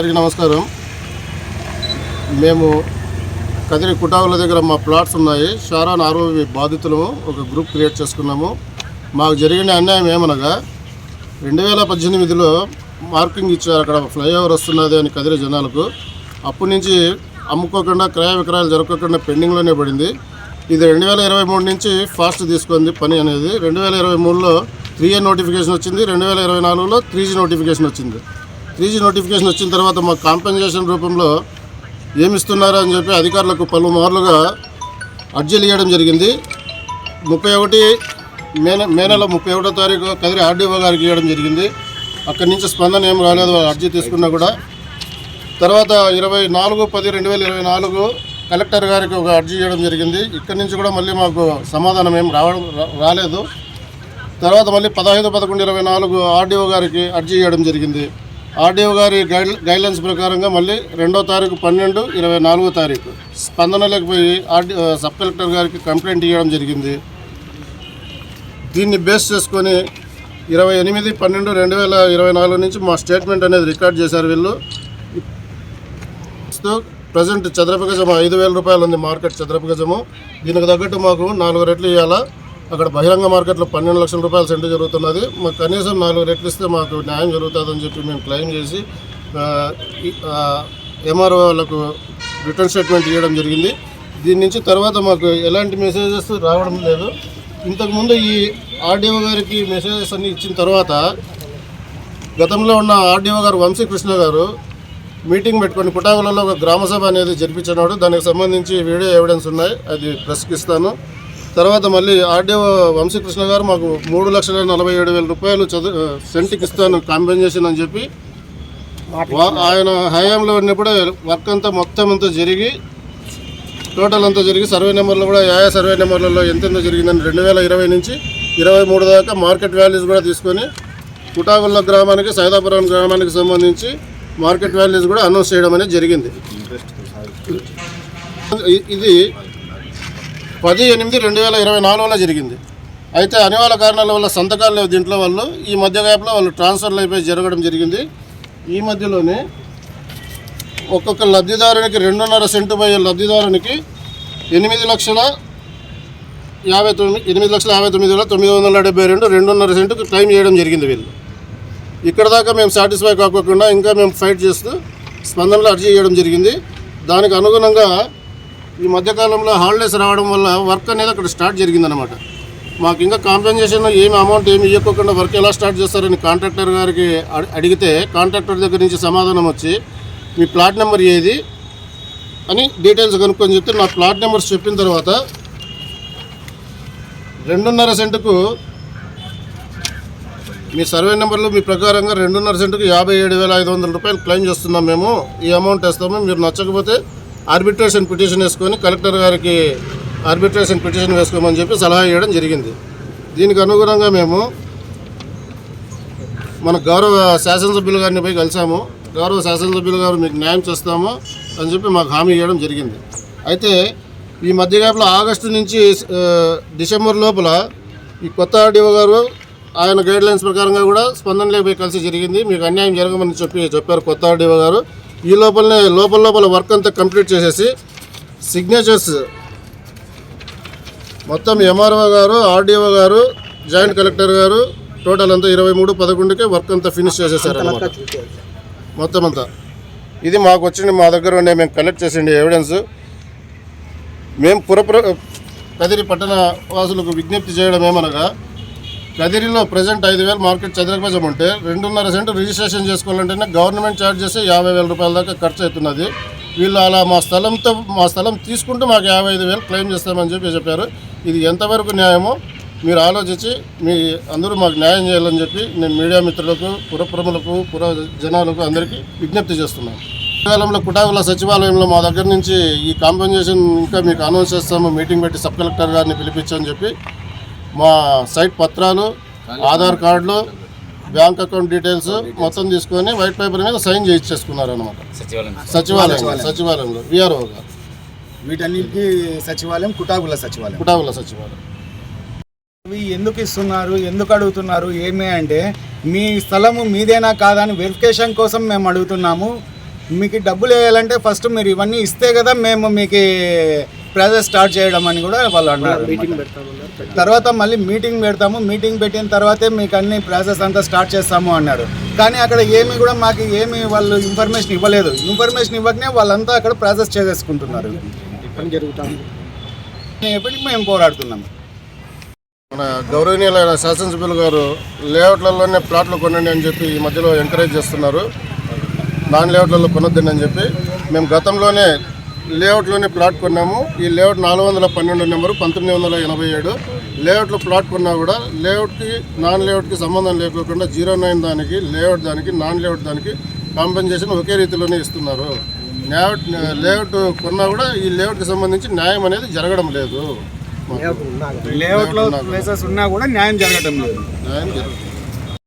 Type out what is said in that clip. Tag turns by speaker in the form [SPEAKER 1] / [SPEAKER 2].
[SPEAKER 1] అందరికీ నమస్కారం. మేము కదిరి కుటావుల దగ్గర మా ప్లాట్స్ ఉన్నాయి. షారాన్ ఆరోవి బాధితులము ఒక గ్రూప్ క్రియేట్ చేసుకున్నాము. మాకు జరిగిన అన్యాయం ఏమనగా రెండు వేల పద్దెనిమిదిలో మార్కింగ్ ఇచ్చారు. అక్కడ ఫ్లైఓవర్ వస్తున్నది అని కదిరి జనాలకు. అప్పటి నుంచి అమ్ముకోకుండా క్రయ విక్రయాలు జరగకుండా పెండింగ్లోనే పడింది. ఇది రెండు వేల ఇరవై మూడు నుంచి ఫాస్ట్ తీసుకుంది పని అనేది. రెండు వేల ఇరవై మూడులో త్రీ ఏ నోటిఫికేషన్ వచ్చింది. రెండు వేల ఇరవై నాలుగులో త్రీ జీ నోటిఫికేషన్ వచ్చింది. త్రీ నోటిఫికేషన్ వచ్చిన తర్వాత మాకు కాంపెన్సేషన్ రూపంలో ఏమిస్తున్నారు అని చెప్పి అధికారులకు పలుమార్లుగా అర్జీలు ఇవ్వడం జరిగింది. ముప్పై ఒకటి మే మే నెల ముప్పై ఒకటో తారీఖు కదిరి ఆర్డీఓ గారికి ఇవ్వడం జరిగింది. అక్కడి నుంచి స్పందన ఏం రాలేదు వాళ్ళు అర్జీ తీసుకున్నా కూడా. తర్వాత ఇరవై నాలుగు పది రెండు వేల ఇరవై నాలుగు కలెక్టర్ గారికి ఒక అర్జీ ఇవ్వడం జరిగింది. ఇక్కడి నుంచి కూడా మళ్ళీ మాకు సమాధానం ఏం రావడం రాలేదు. తర్వాత మళ్ళీ పదహైదు పదకొండు ఇరవై నాలుగు ఆర్డీఓ గారికి అర్జీ ఇవ్వడం జరిగింది. ఆర్డీఓ గారి గైడ్ గైడ్లైన్స్ ప్రకారంగా మళ్ళీ రెండో తారీఖు పన్నెండు ఇరవై నాలుగో తారీఖు. స్పందన లేకపోయి ఆర్డీ సబ్ కలెక్టర్ గారికి కంప్లైంట్ ఇవ్వడం జరిగింది. దీన్ని బేస్ చేసుకొని ఇరవై ఎనిమిది పన్నెండు రెండు వేల ఇరవై నాలుగు నుంచి మా స్టేట్మెంట్ అనేది రికార్డ్ చేశారు వీళ్ళు. ప్రజెంట్ చదరపు గజము ఐదు వేల రూపాయలు ఉంది మార్కెట్ చదరపు గజము. దీనికి తగ్గట్టు మాకు నాలుగు రెట్లు ఇవ్వాలా అక్కడ బహిరంగ మార్కెట్లో పన్నెండు లక్షల రూపాయల సెంటు జరుగుతున్నది. మాకు కనీసం నాలుగు రెట్లు ఇస్తే మాకు న్యాయం జరుగుతుందని చెప్పి మేము క్లెయిమ్ చేసి ఎంఆర్ఓ వాళ్ళకు రిటర్న్ స్టేట్మెంట్ ఇవ్వడం జరిగింది. దీని నుంచి తర్వాత మాకు ఎలాంటి మెసేజెస్ రావడం లేదు. ఇంతకుముందు ఈ ఆర్డీఓ గారికి మెసేజెస్ అన్నీ ఇచ్చిన తర్వాత గతంలో ఉన్న ఆర్డీఓ గారు వంశీకృష్ణ గారు మీటింగ్ పెట్టుకొని పుటాకులలో ఒక గ్రామసభ అనేది జరిపించినాడు. దానికి సంబంధించి వీడియో ఎవిడెన్స్ ఉన్నాయి. అది ప్రెస్కి ఇస్తాను. తర్వాత మళ్ళీ ఆర్డీఓ వంశీకృష్ణ గారు మాకు మూడు లక్షల నలభై ఏడు వేల రూపాయలు చదువు సెంట్కి ఇస్తాను కాంపెన్సేషన్ అని చెప్పి ఆయన హయాంలో ఉన్నప్పుడే వర్క్ అంతా మొత్తం అంతా జరిగి టోటల్ అంతా జరిగి సర్వే నెంబర్లు కూడా యా యా సర్వే నెంబర్లలో ఎంతెంత జరిగిందని రెండు వేల ఇరవై నుంచి ఇరవై మూడు దాకా మార్కెట్ వాల్యూస్ కూడా తీసుకొని కుటాగుల్ల గ్రామానికి సైదాపురం గ్రామానికి సంబంధించి మార్కెట్ వాల్యూస్ కూడా అనౌన్స్ చేయడం అనేది జరిగింది. ఇది పది ఎనిమిది రెండు వేల ఇరవై నాలుగులో జరిగింది. అయితే అనివార్య కారణాల వల్ల సంతకాలు లేవు. దీంట్లో వాళ్ళు ఈ మధ్య గ్యాప్లో వాళ్ళు ట్రాన్స్ఫర్లు అయిపోయి జరగడం జరిగింది. ఈ మధ్యలోనే ఒక్కొక్క లబ్ధిదారునికి రెండున్నర సెంటు పోయే లబ్ధిదారునికి ఎనిమిది లక్షల యాభై తొమ్మిది ఎనిమిది లక్షల యాభై తొమ్మిది వేల తొమ్మిది వందల డెబ్బై రెండు రెండున్నర సెంటుకు క్లెయిమ్ చేయడం జరిగింది వీళ్ళు. ఇక్కడ దాకా మేము సాటిస్ఫై కాకోకుండా ఇంకా మేము ఫైట్ చేస్తూ స్పందనలో అర్జీ చేయడం జరిగింది. దానికి అనుగుణంగా ఈ మధ్యకాలంలో హాలిడేస్ రావడం వల్ల వర్క్ అనేది అక్కడ స్టార్ట్ జరిగిందనమాట మాకు ఇంకా కాంపెన్సేషన్ ఏమి అమౌంట్ ఏమి ఇవ్వకుండా వర్క్ ఎలా స్టార్ట్ చేస్తారని కాంట్రాక్టర్ గారికి అడి- అడిగితే కాంట్రాక్టర్ దగ్గర నుంచి సమాధానం వచ్చి మీ ప్లాట్ నెంబర్ ఏది? అని డీటెయిల్స్ కనుక్కొని చెప్తే నా ప్లాట్ నెంబర్స్ చెప్పిన తర్వాత రెండున్నర సెంటుకు మీ సర్వే నెంబర్లు మీ ప్రకారంగా రెండున్నర సెంటుకు యాభై ఏడు వేల ఐదు వందల రూపాయలు క్లెయిమ్ చేస్తున్నాం మేము. ఈ అమౌంట్ వేస్తాము. మీరు నచ్చకపోతే ఆర్బిట్రేషన్ పిటిషన్ వేసుకొని కలెక్టర్ గారికి ఆర్బిట్రేషన్ పిటిషన్ వేసుకోమని చెప్పి సలహా ఇవ్వడం జరిగింది. దీనికి అనుగుణంగా మేము మన గౌరవ శాసనసభ్యులు గారిని పోయి కలిసాము. గౌరవ శాసనసభ్యులు గారు మీకు న్యాయం చేస్తాము అని చెప్పి మాకు హామీ ఇవ్వడం జరిగింది. అయితే ఈ మధ్య ఆగస్టు నుంచి డిసెంబర్ లోపల ఈ కొత్త ఆర్డీఓ గారు ఆయన గైడ్ లైన్స్ ప్రకారంగా కూడా స్పందనలోకి పోయి కలిసి జరిగింది. మీకు అన్యాయం జరగమని చెప్పి చెప్పారు కొత్త ఆర్డీఓ గారు. ఈ లోపలనే లోపల లోపల వర్క్ అంతా కంప్లీట్ చేసేసి సిగ్నేచర్స్ మొత్తం ఎంఆర్ఓ గారు ఆర్డీఓ గారు జాయింట్ కలెక్టర్ గారు టోటల్ అంతా ఇరవై మూడు పదకొండుకే వర్క్ అంతా ఫినిష్ చేసేసారు అనమాట మొత్తం అంతా. ఇది మాకు వచ్చింది మా దగ్గర ఉండే మేము కలెక్ట్ చేసిండే ఎవిడెన్స్ మేము పురప్ర కదిరి పట్టణ వాసులకు విజ్ఞప్తి చేయడం ఏమనగా కదిరిలో ప్రజెంట్ ఐదు వేలు మార్కెట్ చదరగజం ఉంటే రెండున్నర సెంటు రిజిస్ట్రేషన్ చేసుకోవాలంటేనే గవర్నమెంట్ ఛార్జ్ చేస్తే యాభై వేల రూపాయల దాకా ఖర్చు అవుతున్నది. వీళ్ళు అలా మా స్థలంతో మా స్థలం తీసుకుంటూ మాకు యాభై ఐదు వేలు క్లెయిమ్ చేస్తామని చెప్పి చెప్పారు. ఇది ఎంతవరకు న్యాయమో మీరు ఆలోచించి మీ అందరూ మాకు న్యాయం చేయాలని చెప్పి నేను మీడియా మిత్రులకు పురప్రములకు పుర జనాలకు అందరికీ విజ్ఞప్తి చేస్తున్నాను. కాలంలో కుటాకుల సచివాలయంలో మా దగ్గర నుంచి ఈ కాంపెన్సేషన్ ఇంకా మీకు అనౌన్స్ చేస్తాము. మీటింగ్ పెట్టి సబ్ కలెక్టర్ గారిని పిలిపించని చెప్పి మా సైట్ పత్రాలు ఆధార్ కార్డులు బ్యాంక్ అకౌంట్ డీటెయిల్స్ మొత్తం తీసుకొని వైట్ పేపర్ మీద సైన్ చేయించేసుకున్నారు అనమాట సచివాలయం సచివాలయంలో విఆర్ఓ గారు.
[SPEAKER 2] వీటన్నిటికీ సచివాలయం కుటాగుల సచివాలయం.
[SPEAKER 1] కుటాకుల సచివాలయం.
[SPEAKER 2] ఇవి ఎందుకు ఇస్తున్నారు ఎందుకు అడుగుతున్నారు ఏమి అంటే మీ స్థలము మీదేనా కాదా అని వెరిఫికేషన్ కోసం మేము అడుగుతున్నాము. మీకు డబ్బులు వేయాలంటే ఫస్ట్ మీరు ఇవన్నీ ఇస్తే కదా మేము మీకు ప్రాసెస్ స్టార్ట్ చేయడం అని కూడా వాళ్ళు అన్నారు తర్వాత మళ్ళీ మీటింగ్ పెడతాము. మీటింగ్ పెట్టిన తర్వాతే మీకు అన్ని ప్రాసెస్ అంతా స్టార్ట్ చేస్తాము అన్నారు. కానీ అక్కడ ఏమి కూడా మాకు ఏమి వాళ్ళు ఇన్ఫర్మేషన్ ఇవ్వలేదు. ఇన్ఫర్మేషన్ ఇవ్వకనే వాళ్ళంతా అక్కడ ప్రాసెస్ చేసేసుకుంటున్నారు. ఎప్పటికి మేము పోరాడుతున్నాం
[SPEAKER 1] మన గౌరవనీయులైన శాసనసభ్యులు గారు లేఅవుట్లలోనే ప్లాట్లు కొనండి అని చెప్పి ఈ మధ్యలో ఎంకరేజ్ చేస్తున్నారు. నాన్ లేఅవుట్లలో కొనొద్దండి అని చెప్పి మేము గతంలోనే లేఅవుట్లోనే ప్లాట్ కొన్నాము. ఈ లేఅవుట్ నాలుగు వందల పన్నెండు నెంబరు పంతొమ్మిది వందల ఎనభై ఏడు. లేఅవుట్లో ప్లాట్ కొన్నా కూడా లేఅవుట్కి నాన్ లేఅవుట్కి సంబంధం లేకోకుండా జీరో నైన్ దానికి లేఅవుట్ దానికి నాన్ లేఅవుట్ దానికి కాంపెన్సేషన్ ఒకే రీతిలోనే ఇస్తున్నారు. లేఅవుట్ లేఅవుట్ కొన్నా కూడా ఈ లేఅవుట్కి సంబంధించి న్యాయం అనేది జరగడం లేదు.
[SPEAKER 2] లేఅవుట్లో ప్లేసెస్ ఉన్నా కూడా న్యాయం జరగటం లేదు.
[SPEAKER 1] న్యాయం జరుగుతుంది